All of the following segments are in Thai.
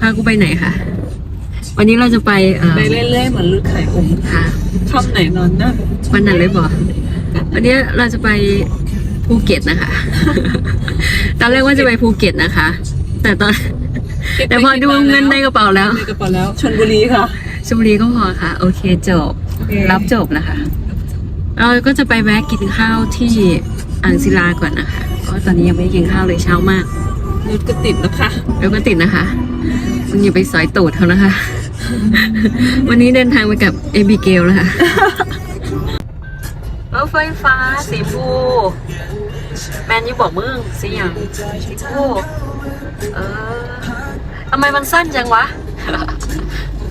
พากูไปไหนคะวันนี้เราจะไปเอ่อไปเรื่อยๆเหมือนลืดไข่อมค่ะค่ำไหนนอนนั่นวันนั้นเลยบอกวันนี้เราจะไปภูเก็ตนะคะ ตอนแรกว่าจะไปภูเก็ตนะคะ แต่ตอน แต่พอดูเงินในกระเป๋าแล้วในกระเป๋าแล้วชลบุรีค่ะชลบุรีก็พอค่ะ โอเคจบ รับจบนะคะ เราก็จะไปแวะกินข้าวที่อ่างศิลาก่อนนะคะเพราะว่าตอนนี้ยังไม่ได้กินข้าวเลยเช้ามาก รถก็ติดนะคะแล้วก็ติดนะคะมึงอย่าไปสอยตูดเขานะคะ วันนี้เดินทางไปกับเอบิเกลแล้วค่ะรถไฟฟ้าสีชมพูแมนยูบอกมึงสีอย่างสีชมพูเออทำไมมันสั้นจังวะ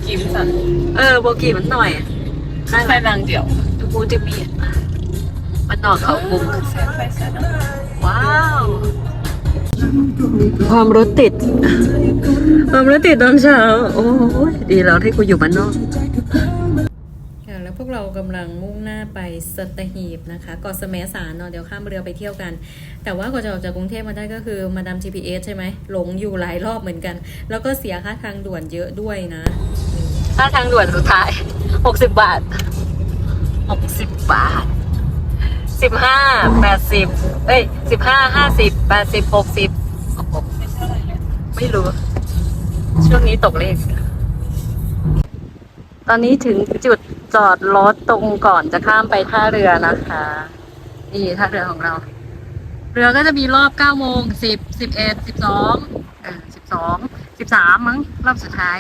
กิมสันเออโบกี้มันหน่อยน่าไฟรักนางเดี่ยวทุกมูจะมีมันนอกเขาบุ้งแสงไฟแสงว้าว ความรถติด ความรถติดตอนเช้า โอ้ยดีแล้วที่กูอยู่บ้านนอกค่ะแล้วพวกเรากำลังมุ่งหน้าไปสัตหีบนะคะเกาะแสมสารเนาะเดี๋ยวข้ามเรือไปเที่ยวกัน แต่ว่ากว่าจะออกจากกรุงเทพมาได้ก็คือมาดาม GPS ใช่ไหมหลงอยู่หลายรอบเหมือนกัน แล้วก็เสียค่าทางด่วนเยอะด้วยนะ ค่าทางด่วนสุดท้าย 60 บาท 60 บาท 15 80 เอ้ย 15 50 80 60ไม่รู้ ช่วงนี้ตกเลข ตอนนี้ถึงจุดจอดรถตรงก่อนจะข้ามไปท่าเรือนะคะ นี่ท่าเรือของเรา เรือก็จะมีรอบเก้าโมงสิบสิบเอ็ดสิบสองเออสิบสองสิบสามมั้งรอบสุดท้าย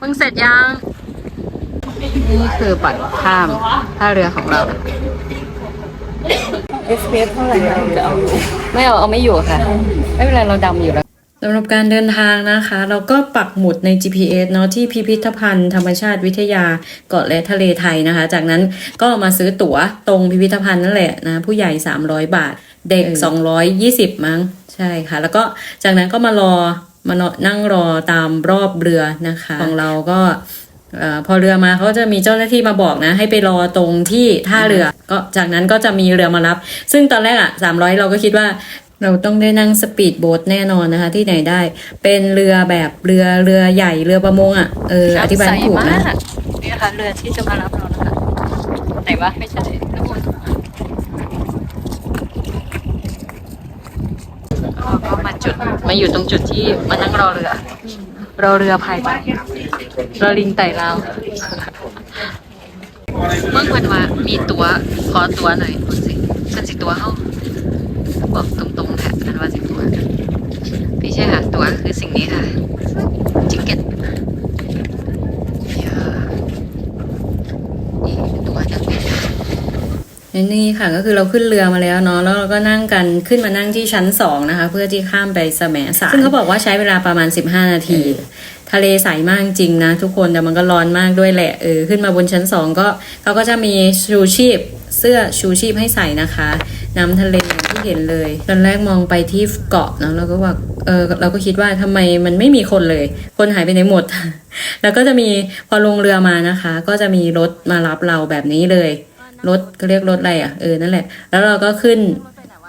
มึงเสร็จยัง นี่คือบัตรข้ามท่าเรือของเรา เอสเพสเท่าไหร่นะจะเอาอยู่ไม่เอาเอาไม่อยู่ค่ะ ไม่เป็นไรเราดำอยู่แล้วสำหรับการเดินทางนะคะ เราก็ปักหมุดใน GPS เนาะที่พิพิธภัณฑ์ธรรมชาติวิทยาเกาะและทะเลไทยนะคะ จากนั้นก็มาซื้อตั๋วตรงพิพิธภัณฑ์นั่นแหละนะผู้ใหญ่ 300 บาท เด็ก 220 มั้งใช่ค่ะ แล้วก็จากนั้นก็มารอมานั่งรอตามรอบเรือนะคะ ของเราก็เอ่อ พอเรือมาเขาจะมีเจ้าหน้าที่มาบอกนะ ให้ไปรอตรงที่ท่าเรือ ก็จากนั้นก็จะมีเรือมารับ ซึ่งตอนแรกอะ300เราก็คิดว่าเราต้องได้นั่งสปีดโบ๊ทแน่นอนนะคะ ที่ไหนได้ เป็นเรือแบบเรือเรือใหญ่เรือประมงอะเอออธิบายไม่ถูกนะนี่ค่ะเรือที่จะมารับเรานะคะไหนวะไม่ใช่นู่นเราก็มาจุดมาอยู่ตรงจุดที่มานั่งรอเรือรอเรือพายไปรอลิงไต่เราเมื่อวันว่ามีตั๋วขอตั๋วหน่อยคุณสิฉันสิตั๋วเข้าบอกตรงๆค่ะอันว่าสิตัวไม่ใช่ค่ะ ตัวคือสิ่งนี้ค่ะจิกเก็ตนี่นนี่ค่ะก็คือเราขึ้นเรือมาแล้วเนาะแล้วเราก็นั่งกันขึ้นมานั่งที่ชั้นสองนะคะ เพื่อที่ข้ามไปแสมสารซึ่งเขาบอกว่าใช้เวลาประมาณ 15 นาที ทะเลใสมากจริงนะทุกคนแต่มันก็ร้อนมากด้วยแหละเออขึ้นมาบนชั้นสองก็เขาก็จะมีชูชีพเสื้อชูชีพให้ใส่นะคะ น้ำทะเลที่เห็นเลยตอนแรกมองไปที่เกาะเนาะเราก็ว่าเออเราก็คิดว่าทำไมมันไม่มีคนเลย คนหายไปไหนหมด แล้วก็จะมีพอลงเรือมานะคะ ก็จะมีรถมารับเราแบบนี้เลยรถก็เรียกรถอะไรอะเออนั่นแหละ แล้วเราก็ขึ้น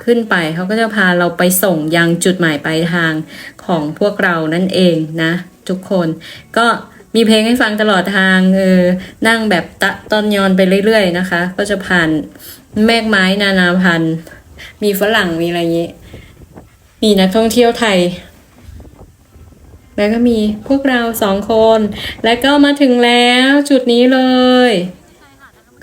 ขึ้นไปเขาก็จะพาเราไปส่งยังจุดหมายปลายทางของพวกเรานั่นเองนะ ทุกคน ก็มีเพลงให้ฟังตลอดทางเออนั่งแบบตะตอนยอนไปเรื่อยๆนะคะ ก็จะผ่านแมกไม้นานาพันธุ์ มีฝรั่งมีอะไรเงี้ยมีนักท่องเที่ยวไทย แล้วก็มีพวกเราสองคน แล้วก็มาถึงแล้วจุดนี้เลย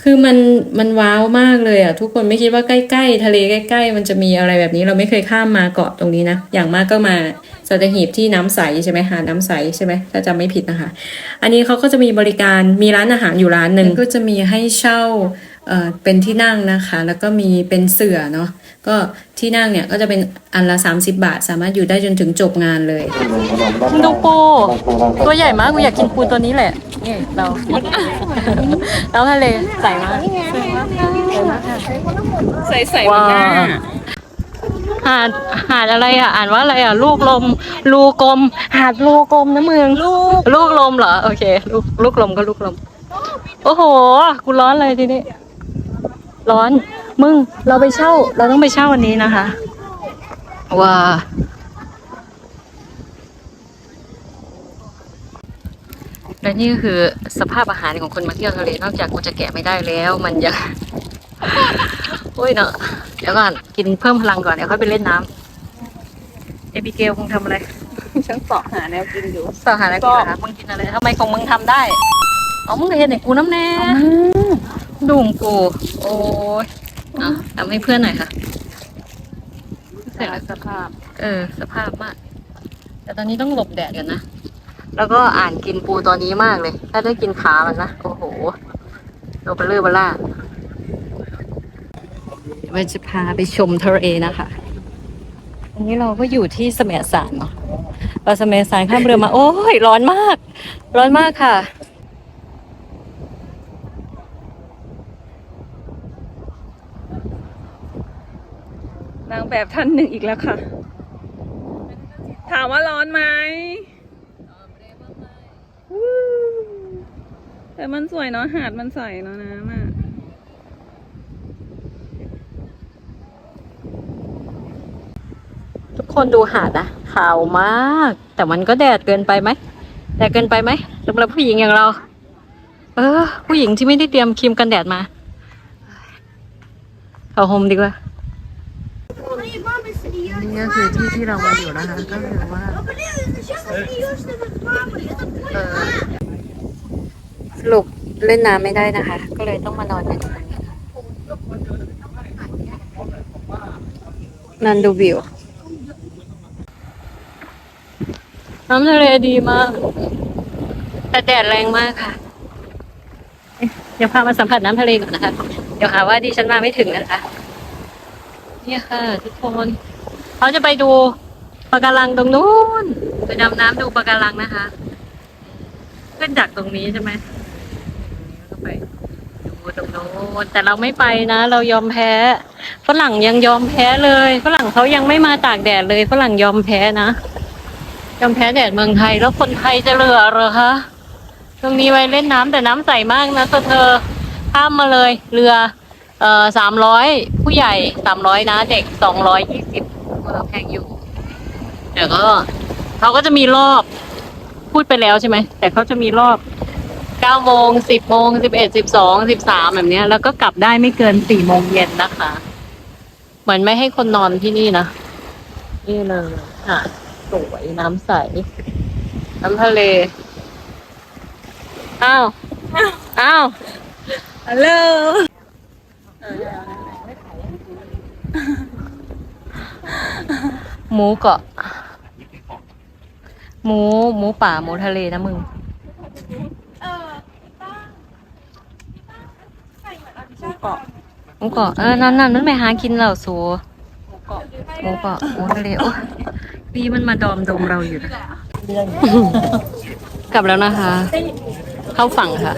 คือมันมันว้าวมากเลยอะทุกคนไม่คิดว่าใกล้ๆ ทะเลใกล้ๆ มันจะมีอะไรแบบนี้เราไม่เคยข้ามมาเกาะตรงนี้นะ อย่างมากก็มาสัตหีบที่น้ำใสใช่ไหมหาดน้ำใสใช่ไหมถ้าจำไม่ผิดนะคะ อันนี้เขาก็จะมีบริการมีร้านอาหารอยู่ร้านหนึ่งก็จะมีให้เช่า เอ่อเป็นที่นั่งนะคะ แล้วก็มีเป็นเสื่อเนาะก็ที่นั่งเนี่ยก็จะเป็นอันละ 30 บาท สามารถอยู่ได้จนถึงจบงานเลยดูปูตัวใหญ่มากกูอยากกินปูตัวนี้แหละนี่เราแล้วทะเลใสมากใส่ใส่มาหน้าหาดหาดอะไรอะ อ่านว่าอะไรอะ ลูกลม ลูกลม หาดลูกลมนะมึงลูกลูกลมเหรอ โอเค ลูกลูกลมก็ลูกลม โอ้โห กูร้อนเลยทีนี้้อน มึงเราไปเช่า เราต้องไปเช่าวันนี้นะคะ ว้าและนี่คือสภาพอาหารของคนมาเที่ยวทะเล นอกจากกูจะแกะไม่ได้แล้ว มันยังโอ้ยเนาะเดี๋ยวก่อนกินเพิ่มพลังก่อนเดี๋ยวค่อยไปเล่นน้ำเอพิเกลคงทำอะไรฉันสอบหาแนวกินอยู่สอบหาแนวกินนะมึงกินอะไรทำไมของมึงทำได้เอามึงเห็นไอ้กูน้ำแน่ ดุ่มกูโอ้ยอะทำให้เพื่อนหน่อยค่ะ เสร็จแล้วสภาพ เออ สภาพมาก แต่ตอนนี้ต้องหลบแดดกันนะ แล้วก็อ่านกินปูตัวนี้มากเลย ถ้าได้กินขามันนะ โอ้โหโดเบลเลอร์เบล่าเดี๋ยวเราจะพาไปชมทะเลนะคะอันนี้เราก็อยู่ที่แสมสารเนาะเราแสมสารข้ามเรือมา โอ้ย ร้อนมาก ร้อนมากค่ะ นาง แบบท่านหนึ่งอีกแล้วค่ะ ถามว่าร้อนไหมวู้แต่มันสวยเนาะหาดมันใสเนาะน้ำอะทุกคนดูหาดนะขาวมาก แต่มันก็แดดเกินไปไหมแดดเกินไปไหมสำหรับผู้หญิงอย่างเรา เออ ผู้หญิงที่ไม่ได้เตรียมครีมกันแดดมาเข้าโฮมดีกว่า นี่ก็คือที่ที่เรามาอยู่นะคะก็คือว่าเออสรุปเล่นน้ำไม่ได้นะคะ ก็เลยต้องมานอนกันนันดูวิวน้ำทะเลดีมาก แต่แดดแรงมากค่ะเอ๊ะเดี๋ยวพามาสัมผัสน้ำทะเลก่อนนะคะ เดี๋ยวหาว่าดิฉันมาไม่ถึงนะคะ เนี่ยค่ะทุกคน เขาจะไปดูปะการังตรงนู้นไปดำน้ำดูปะการังนะคะ ขึ้นจากตรงนี้ใช่ไหมแล้วก็ไปดูตรงโน้นแต่เราไม่ไปนะ เรายอมแพ้ฝรั่งยังยอมแพ้เลยฝรั่งเขายังไม่มาตากแดดเลยฝรั่งยอมแพ้นะยอมแพ้แดดเมืองไทยแล้วคนไทยจะเหลือเหรอคะตรงนี้ไว้เล่นน้ำแต่น้ำใสมากนะเธอเธอข้ามมาเลยเรือเอ่อสามร้อยผู้ใหญ่สามร้อยนะ เด็กสองร้อยยี่สิบ แพงอยู่ เดี๋ยวก็เขาก็จะมีรอบ พูดไปแล้วใช่ไหม แต่เขาจะมีรอบเก้าโมงสิบโมงสิบเอ็ดสิบสองสิบสามแบบเนี้ยแล้วก็กลับได้ไม่เกินสี่โมงเย็นนะคะเหมือนไม่ให้คนนอนที่นี่นะนี่เลยค่ะสวยน้ำใส น้ำทะเล อ้าว อ้าวฮัลโหล หมูเกาะ หมูหมูป่าหมูทะเลนะมึง หมูเกาะหมูเกาะเออนั่นนั่นนั่นไปหากินเหล่าสูหมูเกาะหมูเกาะหมูทะเลโอ้พี่มันมาดอมดมเราอยู่นะกลับแล้วนะคะ เข้าฝั่งค่ะ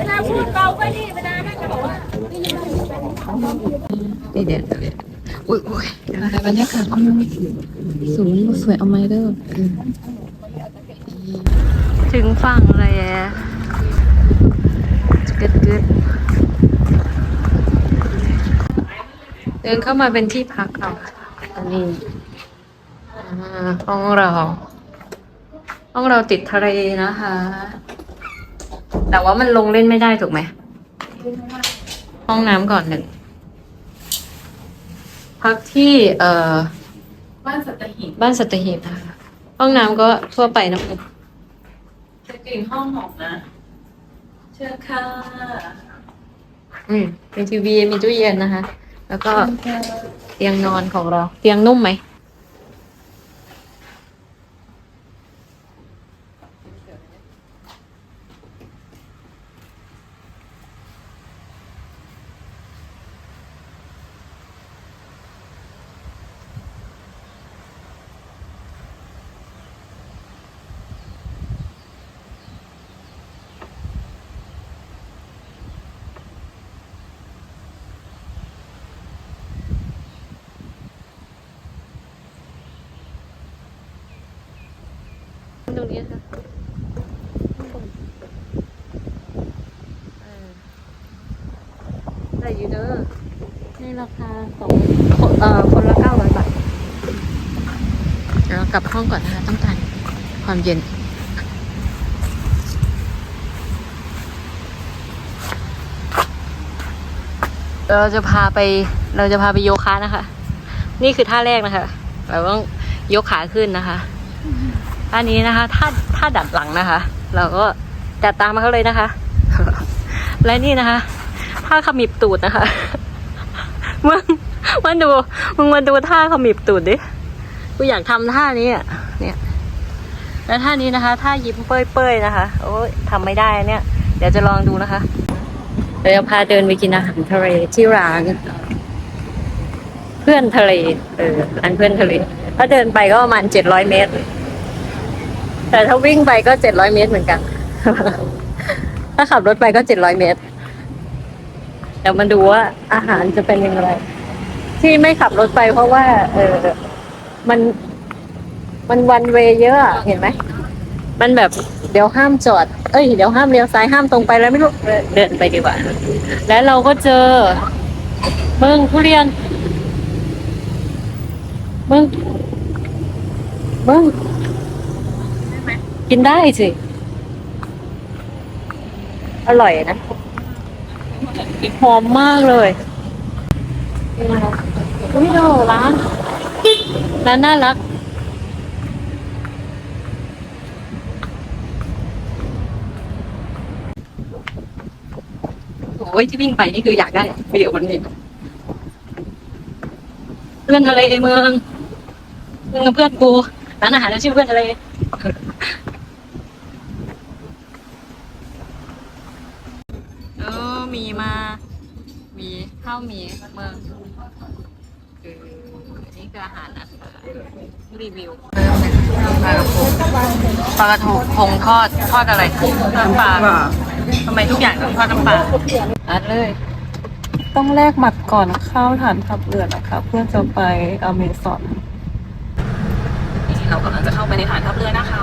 นี่เด็ด อุ้ยอุ้ยแต่บรรยากาศสูงสวยเอาไหมเด้อถึงฝั่งเลยแอะกึดกึดเดินเข้ามาเป็นที่พักเราอันนี้อ่าห้องเราห้องเราติดทะเลนะคะ แต่ว่ามันลงเล่นไม่ได้ถูกไหม ห้องน้ำก่อนหนึ่ง พักที่เอ่อบ้านสัตหีบบ้านสัตหีบนะคะห้องน้ำก็ทั่วไปนะคุณจะกลิ่นห้องหอมนะ เชิญค่ะอืมมีทีวีมีตู้เย็นนะคะ แล้วก็เตียงนอนของเรา เตียงนุ่มไหม ตรงนี้นะะได้อยู่เด้อในราคาสองเอ่อคนละเก้าร้อยบาทเรากลับห้องก่อนนะคะ ต้องการความเย็นเราจะพาไปเราจะพาไปโยคะนะคะ นี่คือท่าแรกนะคะ เราต้องยกขาขึ้นนะคะ ท่านี้นะคะท่าท่าดัดหลังนะคะ เราก็ดัดตามมาเขาเลยนะคะ และนี่นะคะท่าขมิบตูดนะคะมึงมาดูมึงมาดูท่าขมิบตูดดิกูอยากทำท่านี้อะเนี่ยแล้วท่านี้นะคะท่ายิ้มเป้ยๆนะคะ โอ้ยทำไม่ได้เนี่ย เดี๋ยวจะลองดูนะคะเดี๋ยวจะพาเดินไปกินอาหารทะเลที่ร้านเพื่อนทะเลเออร้านเพื่อนทะเลถ้าเดินไปก็ประมาณเจ็ดร้อยเมตร แต่ถ้าวิ่งไปก็เจ็ดร้อยเมตรเหมือนกัน ถ้าขับรถไปก็เจ็ดร้อยเมตร เดี๋ยวมาดูว่าอาหารจะเป็นยังไงที่ไม่ขับรถไปเพราะว่า เออมัน มันวันเวเยอะอะเห็นไหมมันแบบเดี๋ยวห้ามจอด เอ้ย เดี๋ยวห้ามเลี้ยวซ้ายห้ามตรงไปแล้วไม่รู้เออเดินไปดีกว่า แล้วเราก็เจอเมืองทุเรียนเมืองเมือง กินได้สิ อร่อยนะหอมมากเลยอุ้ยเราร้านร้านน่ารัก โอ้ยที่วิ่งไปนี่คืออยากได้วิดีโอนี้เพื่อนทะเลเมืองเมืองเพื่อนกูร้านอาหารชื่อเพื่อนทะเลเออมีมา มีข้าวหมีเมืองเออนี่คืออาหารนะคะรีวิวปลากระพงปลากระทงพงทอดทอดอะไรน้ำปลาทำไมทุกอย่างต้องทอดน้ำปลาอัดเลย ต้องแลกหมัดก่อนเข้าฐานทัพเรือนะคะ เพื่อจะไปอเมซอนนี่เรากำลังจะเข้าไปในฐานทัพเรือนะคะ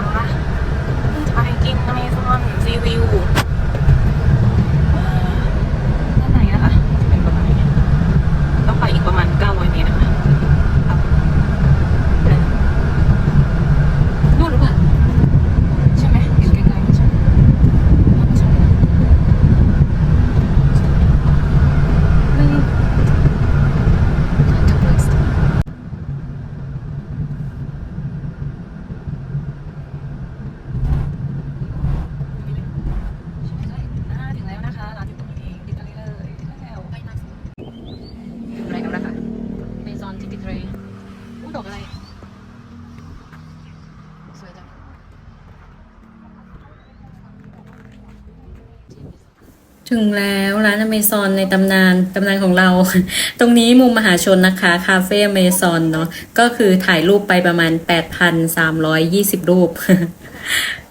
จะไปกินอเมซอนซีวิวด้านในนะคะจะเป็นประมาณนี้ต้องไปอีกประมาณ 900 เมตรนะคะครับนู่นหรือเปล่าใช่ไหมอยู่ใกล้ๆใช่ไหมใช่ไหมไม่ทัพเรือ อ่าถึงแล้วนะคะร้านอยู่ตรงนี้เองติดทะเลเลยถึงแล้วไปนะ อยู่อะไรกันนะคะเมซอนที่ ติดเรย์อู้ดอกอะไร สวยจังถึงแล้วร้านอเมซอนในตำนานตำนานของเรา ตรงนี้มุมมหาชนนะคะ คาเฟ่อเมซอนเนาะก็คือถ่ายรูปไปประมาณ 8,320 รูป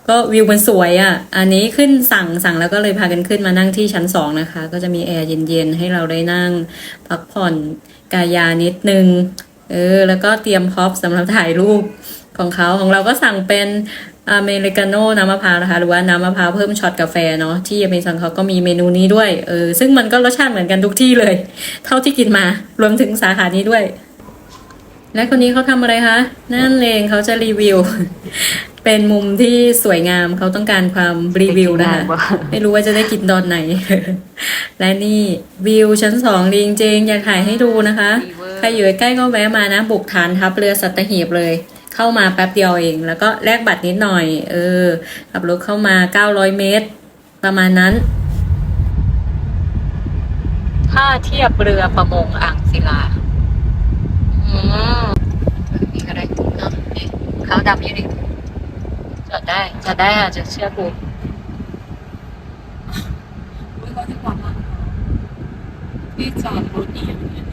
ก็วิวมันสวยอะ่ะ อันนี้ขึ้นสั่งสั่งแล้วก็เลยพากันขึ้นมานั่งที่ชั้นสองนะคะ ก็จะมีแอร์เย็นๆ ให้เราได้นั่งพักผ่อน กายานิดนึง เออ แล้วก็เตรียมพร็อพสำหรับถ่ายรูปของเขาของเราก็สั่งเป็นอเมริกาโน่น้ำมะพร้าวนะคะ หรือว่าน้ำมะพร้าวเพิ่มช็อตกาแฟเนาะที่อเมซอนเขาก็มีเมนูนี้ด้วย เออ ซึ่งมันก็รสชาติเหมือนกันทุกที่เลย เท่าที่กินมารวมถึงสาขานี้ด้วย และคนนี้เขาทำอะไรคะ นั่นเองเขาจะรีวิว เป็นมุมที่สวยงามเขาต้องการความรีวิวนะคะ ไม่รู้ว่าจะได้กินตอนไหน และนี่วิวชั้นสองดีจริงๆ อยากถ่ายให้ดูนะคะ ใครอยู่ใกล้ๆก็แวะมานะ บุกฐานทัพเรือสัตหีบเลย เข้ามาแป๊บเดียวเอง แล้วก็แลกบัตรนิดหน่อย เออขับรถเข้ามา 900 เมตร ประมาณนั้นท่าเทียบเรือประมงอ่างศิลาอื มนี่ก็ได้เนาะนี่ขาดำอยู่ดิจอดได้จอดได้ค่ะจะเชื่อกูอุ้ยเขาจะบอกว่าที่จอดรถเอียงเนี่ย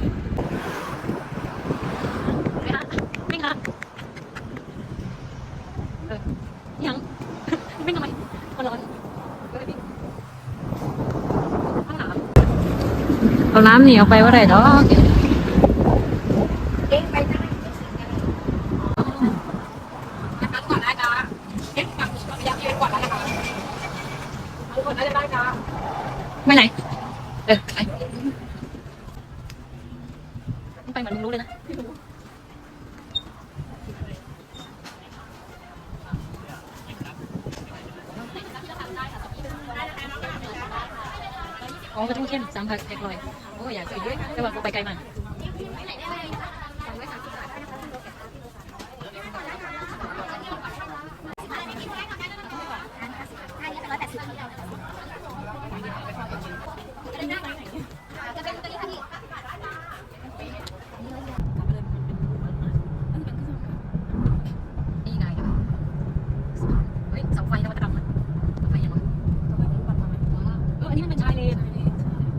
ไม่ค่ะไม่ค่ะยังไม่ทำไมมันร้อนเขาลังเอาน้ำหนีออกไปว่าไรเนาะ อ๋อปลาทูเข้มสามผันเด็กลอย โอ้อยากซื้อเยอะแต่ว่าก็ไปไกลมาก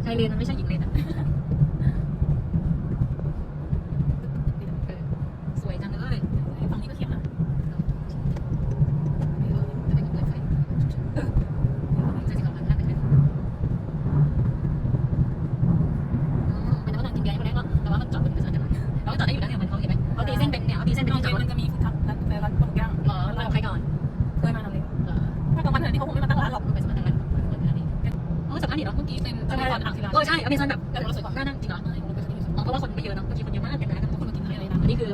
ไทยเลนมันไม่ใช่หญิง อใช่อเมซอนแบบเราสวยกว่าน้านั่งจริงเหรอเพราะว่าคนไม่เยอะเนาะบางทีคนเยอะมากแต่ร้านคนมากินอะไรนะนี่คือ